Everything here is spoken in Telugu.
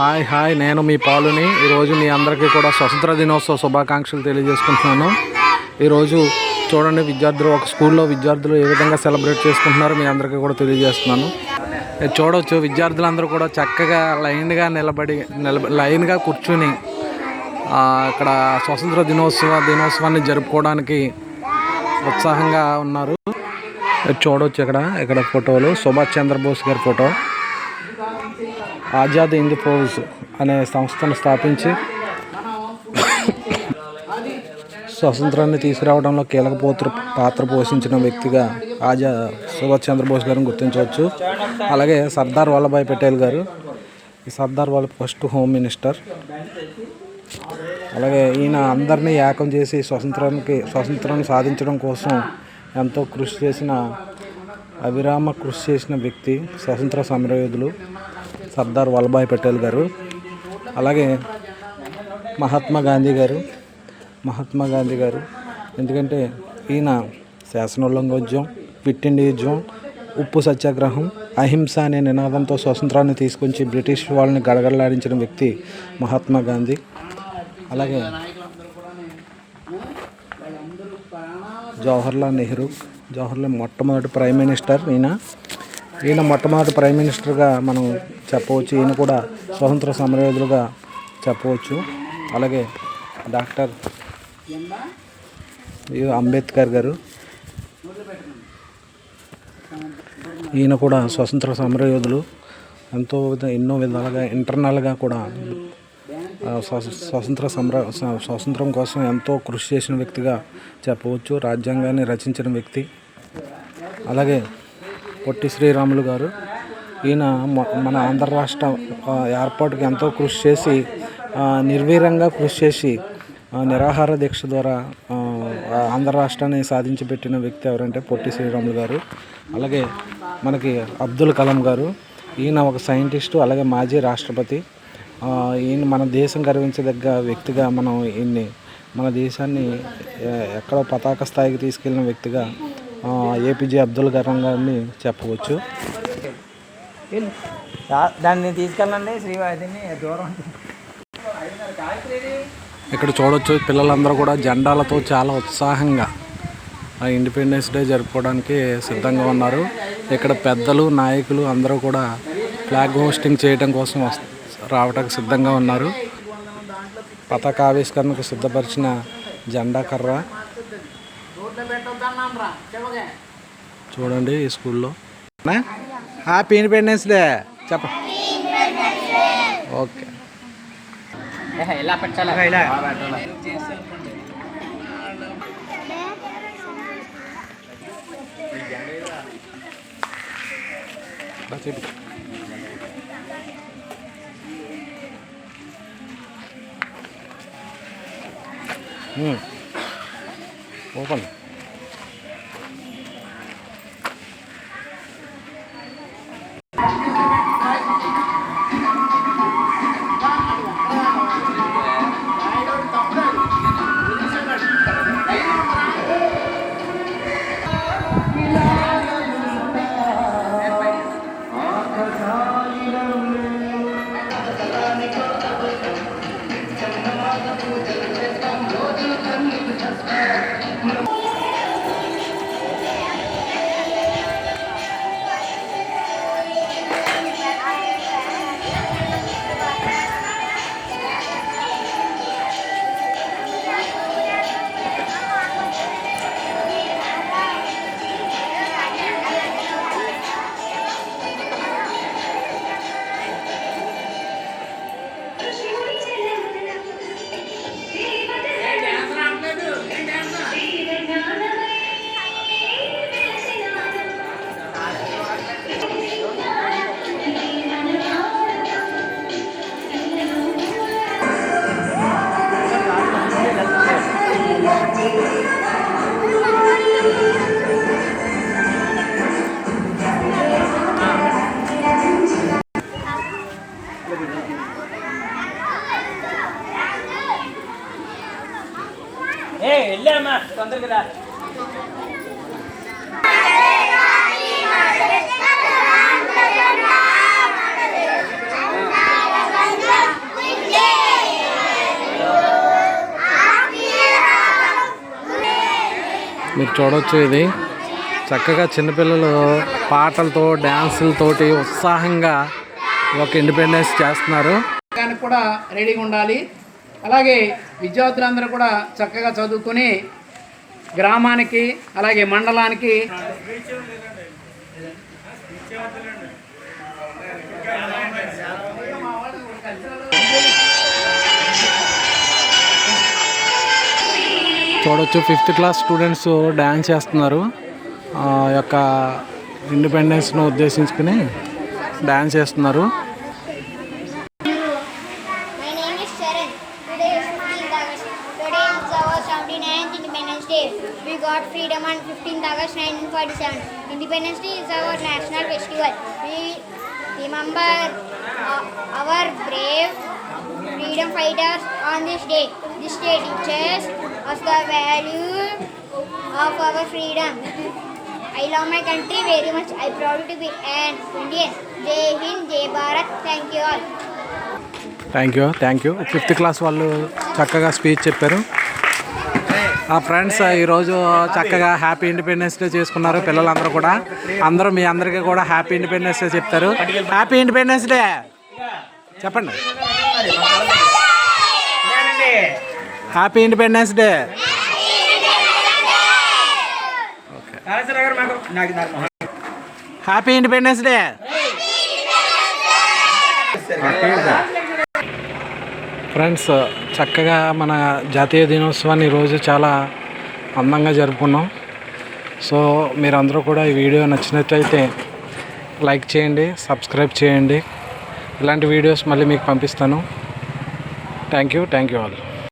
Hi hi. నేను మీ పాలుని. ఈరోజు మీ అందరికీ కూడా స్వతంత్ర దినోత్సవ శుభాకాంక్షలు తెలియజేసుకుంటున్నాను. ఈరోజు చూడండి విద్యార్థులు ఒక స్కూల్లో విద్యార్థులు ఏ విధంగా సెలబ్రేట్ చేసుకుంటున్నారో మీ అందరికీ కూడా తెలియజేస్తున్నాను. చూడవచ్చు విద్యార్థులందరూ కూడా చక్కగా లైన్గా నిలబడి నిలబ లైన్గా కూర్చుని అక్కడ ఇక్కడ స్వతంత్ర దినోత్సవ దినోత్సవాన్ని జరుపుకోవడానికి ఉత్సాహంగా ఉన్నారు. చూడవచ్చు ఇక్కడ ఇక్కడ ఫోటోలు. సుభాష్ చంద్రబోస్ గారి ఫోటో. ఆజాద్ హింద్ ఫౌజ్ అనే సంస్థను స్థాపించి స్వతంత్రాన్ని తీసుకురావడంలో కీలక పోత్ర పాత్ర పోషించిన వ్యక్తిగా ఆజా సుభాష్ చంద్రబోస్ గారిని గుర్తించవచ్చు. అలాగే సర్దార్ వల్లభాయ్ పటేల్ గారు ఈ సర్దార్ వల్ల ఫస్ట్ హోమ్ మినిస్టర్. అలాగే ఈయన అందరినీ ఏకం చేసి స్వతంత్రానికి స్వతంత్రం సాధించడం కోసం ఎంతో కృషి చేసిన అవిరామ కృషి చేసిన వ్యక్తి స్వతంత్ర సమరయోధులు. సర్దార్ వల్లభాయ్ పటేల్ గారు అలాగే మహాత్మా గాంధీ గారు మహాత్మా గాంధీ గారు. ఎందుకంటే ఈయన శాసనోల్లంఘోద్యం క్విట్ ఇండియా ఉద్యమం ఉప్పు సత్యాగ్రహం అహింస అనే నినాదంతో స్వతంత్రాన్ని తీసుకొచ్చి బ్రిటిష్ వాళ్ళని గడగడలాడించిన వ్యక్తి మహాత్మా గాంధీ. అలాగే జవహర్లాల్ నెహ్రూ జవహర్లాల్ మొట్టమొదటి ప్రైమ్ మినిస్టర్ ఈయన. ఈయన మొట్టమొదటి ప్రైమ్ మినిస్టర్గా మనం చెప్పవచ్చు. ఈయన కూడా స్వతంత్ర సమరయోధులుగా చెప్పవచ్చు. అలాగే డాక్టర్ అంబేద్కర్ గారు. ఈయన కూడా స్వతంత్ర సమరయోధులు. ఎంతో విధ- ఎన్నో విధాలుగా ఇంటర్నల్గా కూడా స్వ- స్వతంత్ర సమర స్వ- స్వాతంత్రం కోసం ఎంతో కృషి చేసిన వ్యక్తిగా చెప్పవచ్చు. రాజ్యాంగాన్ని రచించిన వ్యక్తి. అలాగే పొట్టి శ్రీరాములు గారు. ఈయన మన ఆంధ్ర రాష్ట్ర ఏర్పాటుకి ఎంతో కృషి చేసి నిర్వీరంగా కృషి చేసి నిరాహార దీక్ష ద్వారా ఆంధ్ర రాష్ట్రాన్ని సాధించి పెట్టిన వ్యక్తి ఎవరంటే పొట్టి శ్రీరాములు గారు. అలాగే మనకి అబ్దుల్ కలాం గారు. ఈయన ఒక సైంటిస్టు అలాగే మాజీ రాష్ట్రపతి. ఈయన మన దేశం గర్వించదగ్గ వ్యక్తిగా మనం ఈయన్ని మన దేశాన్ని ఎక్కడో పతాక స్థాయికి తీసుకెళ్ళిన వ్యక్తిగా ఏపీజే అబ్దుల్ కలాం గారిని చెప్పవచ్చు. దాన్ని తీసుకెళ్ళండి శ్రీవారిని దూరం. ఇక్కడ చూడొచ్చు పిల్లలందరూ కూడా జెండాలతో చాలా ఉత్సాహంగా ఆ ఇండిపెండెన్స్ డే జరుపుకోవడానికి సిద్ధంగా ఉన్నారు. ఇక్కడ పెద్దలు నాయకులు అందరూ కూడా ఫ్లాగ్ హోస్టింగ్ చేయడం కోసం రావడానికి సిద్ధంగా ఉన్నారు. పతాక ఆవిష్కరణకు సిద్ధపరిచిన జెండా కర్ర. చూడండి ఈ స్కూల్లో. హ్యాపీ ఇండిపెండెన్స్ డే చెప్ప. ఓకే పెట్టాలి. ఓపెన్ తొందరగా మీరు చూడవచ్చు ఇది. చక్కగా చిన్నపిల్లలు పాటలతో డ్యాన్సులతోటి ఉత్సాహంగా ఒక ఇండిపెండెన్స్ చేస్తున్నారు. కూడా రెడీగా ఉండాలి. అలాగే విద్యార్థులందరూ కూడా చక్కగా చదువుకొని గ్రామానికి అలాగే మండలానికి. చూడొచ్చు ఫిఫ్త్ క్లాస్ స్టూడెంట్స్ డ్యాన్స్ చేస్తున్నారు. యొక్క ఇండిపెండెన్స్ను ఉద్దేశించుకుని డ్యాన్స్ చేస్తున్నారు My name is Sharan. Today is 15th August. Today is our 79th Independence Day. We got freedom on 15th August 1947. Independence Day is our national festival. We remember uh, our brave freedom fighters on this day. This day teaches us the value of our freedom. I love my country very much. I'm proud to be an Indian. Jai Hind, Jai Bharat. Thank you all. Thank you thank you fifth class వాళ్ళు చక్కగా స్పీచ్ చెప్పారు ఫ్రెండ్స్ ఈరోజు చక్కగా హ్యాపీ ఇండిపెండెన్స్ డే చేసుకున్నారు పిల్లలందరూ కూడా. అందరూ మీ అందరికీ కూడా హ్యాపీ ఇండిపెండెన్స్ డే చెప్తారు. హ్యాపీ ఇండిపెండెన్స్ డే చెప్పండి. Happy independence day happy independence day friends చక్కగా మన జాతీయ దినోత్సవాన్ని ఈరోజు చాలా అందంగా జరుపుకున్నాం. సో మీరందరూ కూడా ఈ వీడియో నచ్చినట్లయితే లైక్ చేయండి సబ్స్క్రైబ్ చేయండి. ఇలాంటి వీడియోస్ మళ్ళీ మీకు పంపిస్తాను. Thank you thank you all